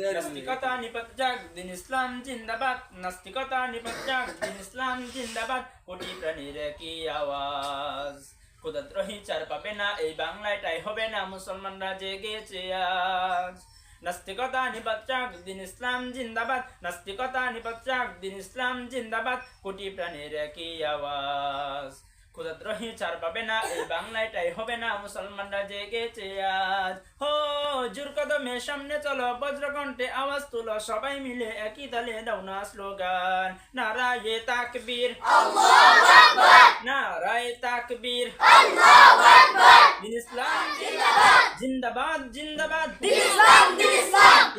নাস্তিকতা নিপাত যাক হবে না মুসলমানরা জেগেছে নাস্তিকতা নিপাত যাক দিন ইসলাম জিন্দাবাদ নাস্তিকতা নিপাত যাক দিন ইসলাম জিন্দাবাদ কোটি প্রাণীর কি আওয়াজ চার পাবে না, এই হবে না। মুসলমানরা জেগেছে আজ। হো কদমে সামনে চলো, বজ্রকণ্ঠে আওয়াজ তুলো, সবাই মিলে একই না স্লোগান। নারায়ে তাকবীর। নারায়ে তাকবীর। ইসলাম জিন্দাবাদ। জিন্দাবাদ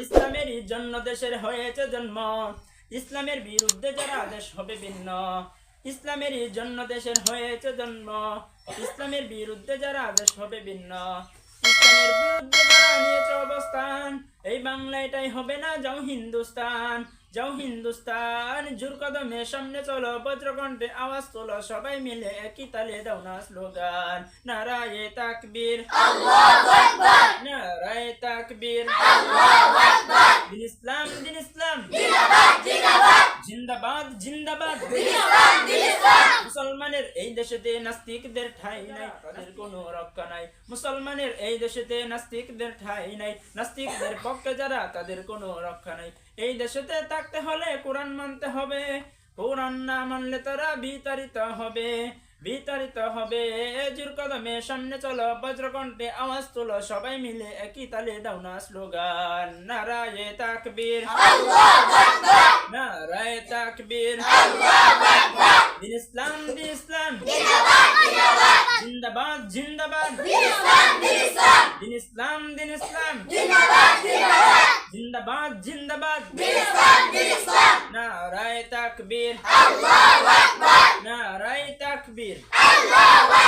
ইসলামেরই জন্য দেশের হয়েছে জন্ম। ইসলামের বিরুদ্ধে যারা দেশ হবে ভিন্ন। ইসলামেরই জন্য দেশের হয়েছে জন্ম। ইসলামের বিরুদ্ধে যারা দেশ হবে ভিন্ন। ইসলামের বিরুদ্ধে যারা নিয়েছে অবস্থান এই বাংলা এটাই হবে না যাও হিন্দুস্তান। যাও হিন্দুস্তান জোর কদমে সামনে চলো বজ্রকণ্ঠে আওয়াজ তোলো সবাই মিলে একই তালে দাও না স্লোগান। নারায়ে তাকবীর। নারায়ে তাকবীর। দিন ইসলাম দিন ইসলাম। জিন্দাবাদ জিন্দাবাদ। মুসলমানের এই দেশেতে নাস্তিকদের ঠাই নাই তাদের কোনো রক্ষা নাই। মুসলমানের এই দেশেতে নাস্তিকদের ঠাই নাই নাস্তিকদের পক্ষে যারা তাদের কোনো রক্ষা নাই। এই দেশেতে থাকতে হলে কোরআন মানতে হবে কোরআন না মানলে তারা বিতাড়িত হবে। বিতাড়িত হবে। জোর কদমে সামনে চলো, বজ্রকণ্ঠে আওয়াজ তোলো, সবাই মিলে একই তালে দাও না স্লোগান। নারায়ে তাকবীর। নারায়ে তাকবীর। দিন ইসলাম দিন ইসলাম। জিন্দাবাদ জিন্দাবাদ। দিন ইসলাম দিন ইসলাম। জিন্দাবাদ জিন্দাবাদ। নারায়ে তাকবীর। নারায়ে তাকবীর